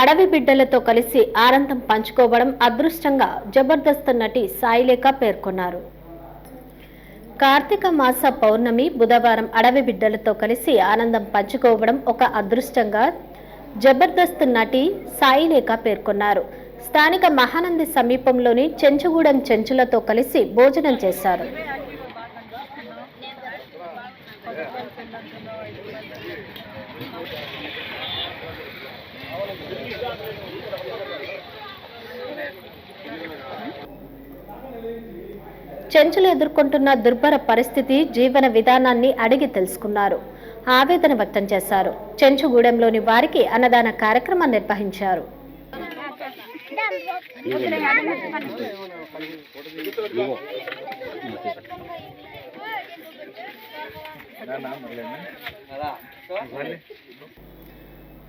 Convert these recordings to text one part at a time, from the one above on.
అడవి బిడ్డలతో కలిసి ఆనందం పంచుకోవడం అదృష్టంగా జబర్దస్త్ నటి సాయిలేఖ పేర్కొన్నారు. కార్తీక మాస పౌర్ణమి బుధవారం అడవి బిడ్డలతో కలిసి ఆనందం పంచుకోవడం ఒక అదృష్టంగా జబర్దస్త్ నటి సాయిలేఖ పేర్కొన్నారు. స్థానిక మహానంది సమీపంలోని చెంచుగూడెం చెంచులతో కలిసి భోజనం చేశారు. చెంచులు ఎదుర్కొంటున్న దుర్భర పరిస్థితి జీవన విధానాన్ని అడిగి తెలుసుకున్నారు. ఆవేదన వ్యక్తం చేశారు. చెంచుగూడెంలోని వారికి అన్నదాన కార్యక్రమం నిర్వహించారు.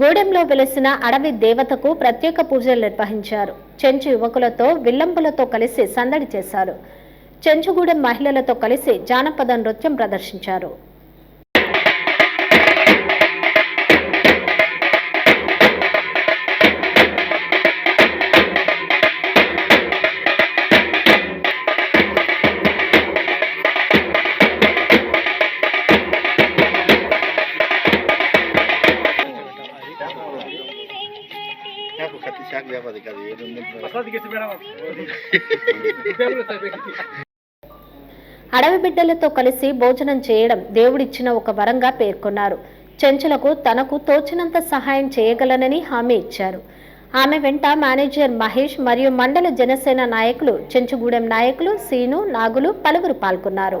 గూడెంలో వెలిసిన అడవి దేవతకు ప్రత్యేక పూజలు నిర్వహించారు. చెంచు యువకులతో విల్లంబులతో కలిసి సందడి చేశారు. చెంచుగూడెం మహిళలతో కలిసి జానపద నృత్యం ప్రదర్శించారు. అడవి బిడ్డలతో కలిసి భోజనం చేయడం దేవుడిచ్చిన ఒక వరంగా పేర్కొన్నారు. చెంచులకు తనకు తోచినంత సహాయం చేయగలనని హామీ ఇచ్చారు. ఆమె వెంట మేనేజర్ మహేష్ మరియు మండల జనసేన నాయకులు చెంచుగూడెం నాయకులు సీను నాగులు పలువురు పాల్గొన్నారు.